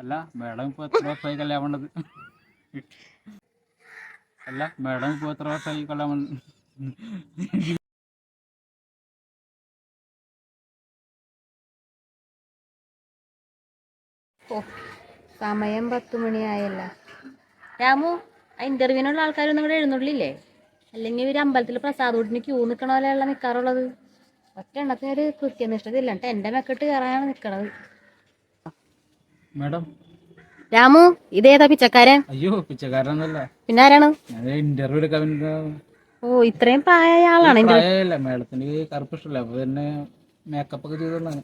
അല്ല മേഡം ഇപ്പോൾ എത്ര വർഷമായി കല്യാണം വേണ്ടത് അല്ല മേഡം ഇപ്പോൾ എത്ര വർഷമായി കല്യാണം ഓ സമയം പത്ത് മണിയായല്ല. രാമു ആ ഇന്റർവ്യൂനുള്ള ആൾക്കാരൊന്നും ഇവിടെ എഴുന്നള്ളില്ലേ? അല്ലെങ്കിൽ ഒരു അമ്പലത്തിൽ പ്രസാദ് വീട്ടിന് ക്യൂ നിൽക്കണ പോലെയല്ല നിൽക്കാറുള്ളത് ഒറ്റ എണ്ണത്തിന് ഒരു കൃത്യനിഷ്ഠത ഇല്ല എന്നിട്ട് എന്റെ മെക്കെട്ട് കയറാനാണ് നിൽക്കണത് മേഡം. രാമു ഇതേതാ പിച്ചക്കാരൻ? അയ്യോ പിച്ചക്കാരനല്ല പിന്നെ ആരാണ് ഇന്റർവ്യൂ എടുക്കാൻ ഓ ഇത്രയും പ്രായമായ ആളാണ് മേഡത്തിന് കറുപ്പ് ഇഷ്ടമല്ല. അപ്പൊ തന്നെ മേക്കപ്പ് ഒക്കെ ചെയ്തോണ്ടാണ്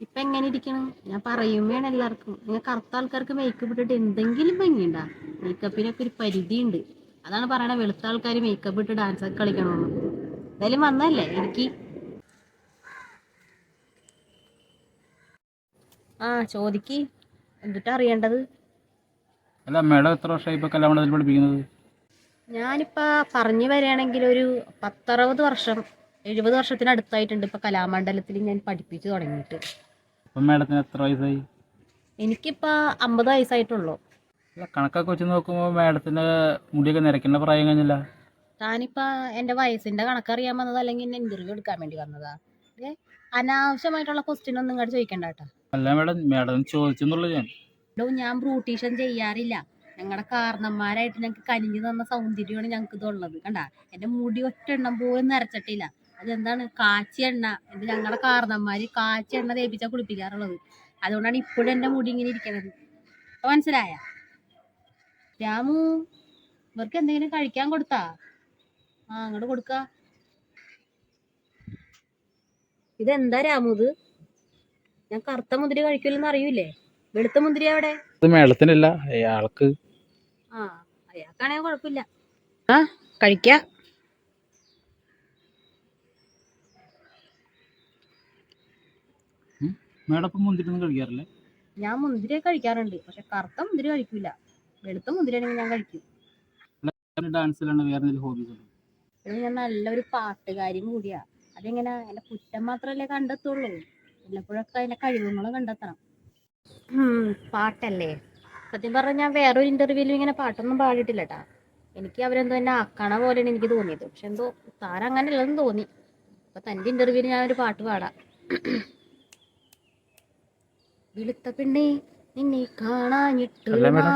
ഇപ്പൊ എങ്ങനെ ഇരിക്കണം? ഞാൻ പറയും വേണം എല്ലാവർക്കും. ഇങ്ങനെ കറുത്ത ആൾക്കാർക്ക് മേക്കപ്പ് ഇട്ടിട്ട് എന്തെങ്കിലും ഭംഗിയുണ്ടാ. മേക്കപ്പിനൊക്കെ ഒരു പരിധിയുണ്ട്. അതാണ് പറയണ വെളുത്ത ആൾക്കാർ മേക്കപ്പ് ഇട്ട് ഡാൻസ് ഒക്കെ കളിക്കണമെന്ന് എന്തായാലും വന്നല്ലേ എനിക്ക് ആ ചോദിക്ക്. എന്നിട്ട് അറിയേണ്ടത് അല്ല മേഡം എത്ര വർഷമായി പഠിപ്പിക്കുന്നത്? ഞാനിപ്പോ പറഞ്ഞു വരികയാണെങ്കിൽ ഒരു പത്തറുപത് വർഷം എഴുപത് വർഷത്തിനടുത്തായിട്ടുണ്ട് ഇപ്പൊ കലാമണ്ഡലത്തിൽ ഞാൻ പഠിപ്പിച്ചു തുടങ്ങിയിട്ട്. അപ്പം മേഡത്തിന് എത്ര വയസ്സായി? എനിക്കിപ്പോ അമ്പത് വയസ്സായിട്ടുള്ളൂ. അല്ല കണക്കൊക്കെ വെച്ച് നോക്കുമ്പോൾ മേഡത്തിന്റെ മുടിയൊക്കെ നിരക്കേണ്ട പ്രായം കഴിഞ്ഞില്ല. താനിപ്പോ എന്റെ വയസ്സിന്റെ കണക്കറിയാൻ വന്നതാ അല്ലെങ്കിൽ എന്നെ ഇന്റർവ്യൂ എടുക്കാൻ വേണ്ടി വന്നതാ? അനാവശ്യമായിട്ടുള്ള ക്വസ്റ്റ്യൻ ഒന്നും ഇങ്ങോട്ട് ചോദിക്കണ്ട കേട്ടോ. അല്ല മേഡം മേഡം ചോദിച്ചെന്നുള്ളു ഞാൻ. ഞാൻ ബ്രൂട്ടീഷൻ ചെയ്യാറില്ല. ഞങ്ങളുടെ കാരണന്മാരായിട്ട് ഞങ്ങൾക്ക് കനിഞ്ഞു തന്ന സൗന്ദര്യമാണ് ഞങ്ങൾക്ക് ഇതുള്ളത്. കണ്ട? എന്റെ മുടി ഒറ്റ എണ്ണം പോലും നിറച്ചിട്ടില്ല അതെന്താണ്? കാച്ചി എണ്ണ. ഇത് ഞങ്ങളുടെ കാരണന്മാര് കാച്ചി എണ്ണ തേപ്പിച്ചാ കുളിപ്പിക്കാറുള്ളത്. അതുകൊണ്ടാണ് ഇപ്പോഴും എന്റെ മുടി ഇങ്ങനെ ഇരിക്കുന്നത് അപ്പൊ മനസ്സിലായ? രാമു ഇവർക്ക് എന്തെങ്കിലും കഴിക്കാൻ കൊടുത്താ? ആ അങ്ങോട്ട് കൊടുക്ക. ഇതെന്താ രാമു ഇത്? ഞാൻ കറുത്ത മുന്തിരി കഴിക്കില്ലെന്ന് അറിയൂലേ വെളുത്ത മുന്തിരി അവിടെ? ഇത് മേഡത്തിനല്ല അയാൾക്ക്. ആ അയാൾക്കാണെങ്കിൽ കുഴപ്പമില്ല. ആ കഴിക്ക. മേഡം ഇപ്പം കഴിക്കാറില്ലേ? ഞാൻ മുന്തിരി കഴിക്കാറുണ്ട് പക്ഷെ കറുത്ത മുന്തിരി കഴിക്കില്ല വെളുത്ത മുന്തിരി ആണെങ്കിൽ ഞാൻ കഴിക്കും. ഡാൻസിലാണ് വേറെ ഹോബീസ് ഞാൻ നല്ലൊരു പാട്ടുകാരിയും കൂടിയാ. അതെങ്ങനെ? എന്റെ കുറ്റം മാത്രല്ലേ കണ്ടെത്തുള്ളൂ. വല്ലപ്പോഴൊക്കെ അതിന്റെ കഴിവുകൾ കണ്ടെത്തണം. ഉം, പാട്ടല്ലേ? സത്യം പറഞ്ഞാൽ ഞാൻ വേറൊരു ഇന്റർവ്യൂവിലും ഇങ്ങനെ പാട്ടൊന്നും പാടിയിട്ടില്ല കേട്ടാ എനിക്ക് അവരെന്തോ എന്നെ ആക്കണ പോലെയാണ് എനിക്ക് തോന്നിയത്. പക്ഷെ എന്തോ താരം അങ്ങനെ ഉള്ളതെന്ന് തോന്നി. അപ്പൊ തന്റെ ഇന്റർവ്യൂവിൽ ഞാൻ ഒരു പാട്ട് പാടാം. വെളുത്ത പെണ്ണേ നിന്നെ കാണാഞ്ഞിട്ട് ഇങ്ങടോ?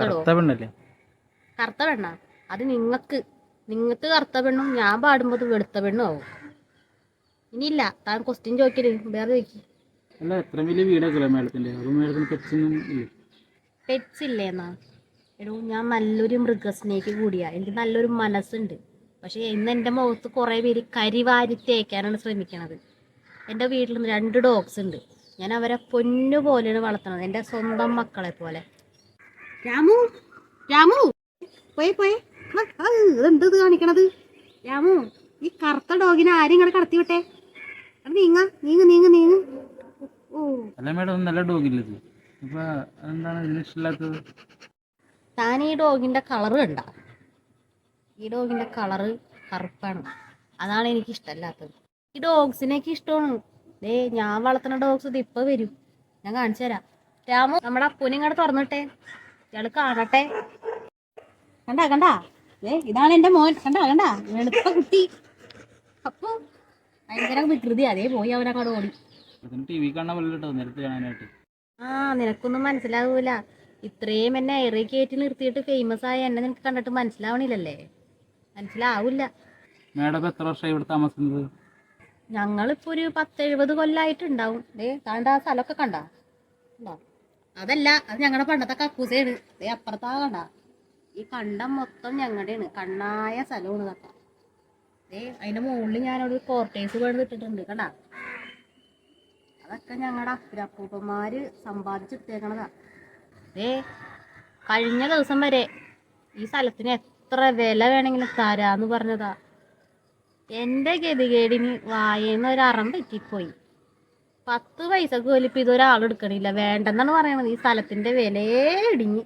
കറുത്ത പെണ്ണല്ലേ? കറുത്ത പെണ്ണ? അത് നിങ്ങക്ക് നിങ്ങക്ക് കറുത്ത പെണ്ണും ഞാൻ പാടുമ്പോൾ അത് വെളുത്ത പെണ്ണും ആവും. ഇനിയില്ല. താൻ ക്വസ്റ്റ്യൻ ചോദിക്കൽ. വേറെ ചോദിക്കും. അല്ല എത്ര വലിയ വീടൊക്കെ മേഡത്തിന്റെ? അതും മേഡത്തിന് പെറ്റ്സൊന്നും ഇല്ലേ? പെറ്റ്സ് ഇല്ലേന്നാ. എടോ ഞാൻ നല്ലൊരു മൃഗസ്നേഹി കൂടിയാ. എനിക്ക് നല്ലൊരു മനസ്സുണ്ട്. പക്ഷേ ഇന്ന് എന്റെ മുഖത്ത് കുറേ പേര് കരി വാരി തേക്കാനാണ് ശ്രമിക്കണത്. എന്റെ വീട്ടിൽ നിന്ന് രണ്ട് ഡോഗ്സ് ഉണ്ട്. ഞാൻ അവരെ പൊന്നു പോലെയാണ് വളർത്തണത് എന്റെ സ്വന്തം മക്കളെ പോലെ. രാമു രാമു പോയി പോയി. ഇതെന്ത് ഇത് കാണിക്കണത്? രാമു ഈ കറുത്ത ഡോഗിനെ ആരും ഇങ്ങനെ കടത്തി വിട്ടെ നീങ്ങ നീങ്ങ നീങ്ങ നീങ്ങ്. ഓ. അല്ല മേഡം നല്ല ഡോഗില്ലേ ഇത്? അപ്പൊ എന്താണ് ഇതിന് ഇഷ്ടമില്ലാത്തത്? താൻ ഈ ഡോഗിന്റെ കളറ് കണ്ട? ഈ ഡോഗിന്റെ കളറ് കറുപ്പാണ്. അതാണ് എനിക്ക് ഇഷ്ടമല്ലാത്തത്. ഈ ഡോഗ്സിനൊക്കെ ഇഷ്ടമാണ്. ദേ ഞാൻ വളർത്തുന്ന ഡോഗ്സ് ഇത് ഇപ്പൊ വരും. ഞാൻ കാണിച്ചു തരാം. രാമു നമ്മുടെ അപ്പൂനെ ഇങ്ങോട്ട് തുറന്നിട്ടെ. ഇയാൾ കാണട്ടെ. കണ്ടാ കണ്ടാ? ഏ ഇതാണ് എന്റെ മോൻ. കണ്ടാ കണ്ടാ? വെളുത്ത കുട്ടി. അപ്പൊ. ഭയങ്കര വികൃതി. അതേ പോയി അവനങ്ങോട്ട് ഓടി. അതിന് ടി വി കാണാൻ പോലെ കേട്ടോ നേരത്തെ കാണാനായിട്ട്. ആ നിനക്കൊന്നും മനസ്സിലാവൂല. ഇത്രയും എന്നെ എറി കയറ്റി നിർത്തിയിട്ട് ഫേമസ് ആയ എന്നെ നിനക്ക് കണ്ടിട്ട് മനസ്സിലാവണില്ലല്ലേ? മനസ്സിലാവൂല മാഡം എത്ര വർഷമായി ഇവിടെ താമസിക്കുന്നത്? ഞങ്ങളിപ്പോ ഒരു പത്തെഴുപത് കൊല്ലായിട്ടുണ്ടാവും. ഏ താണ്ട ആ സ്ഥലമൊക്കെ കണ്ട? കണ്ടോ? അതല്ല അത് ഞങ്ങളുടെ പണ്ടത്തെ കക്കൂസയാണ് അപ്പുറത്താ കണ്ട. ഈ കണ്ടം മൊത്തം ഞങ്ങളുടെയാണ് കണ്ണായ സ്ഥലമാണ് കക്ക അതിന്റെ മുകളിൽ ഞാനവിടെ കോർട്ടേഴ്സ് വേണം ഇട്ടിട്ടുണ്ട് കണ്ട അതൊക്കെ ഞങ്ങളുടെ അപ്പുരപ്പൂപ്പന്മാര് സമ്പാദിച്ചെടുത്തേക്കണതാ. ഏ കഴിഞ്ഞ ദിവസം വരെ ഈ സ്ഥലത്തിന് എത്ര വില വേണമെങ്കിലും തരാന്ന് പറഞ്ഞതാ. എന്റെ ഗതികേടിന് വായേന്ന് ഒരു അറം പറ്റിപ്പോയി. പത്ത് പൈസക്ക് പോലും ഇപ്പൊ ഇതൊരാളെടുക്കണില്ല വേണ്ടെന്നാണ് പറയണത്. ഈ സ്ഥലത്തിന്റെ വിലയേ ഇടിഞ്ഞ്.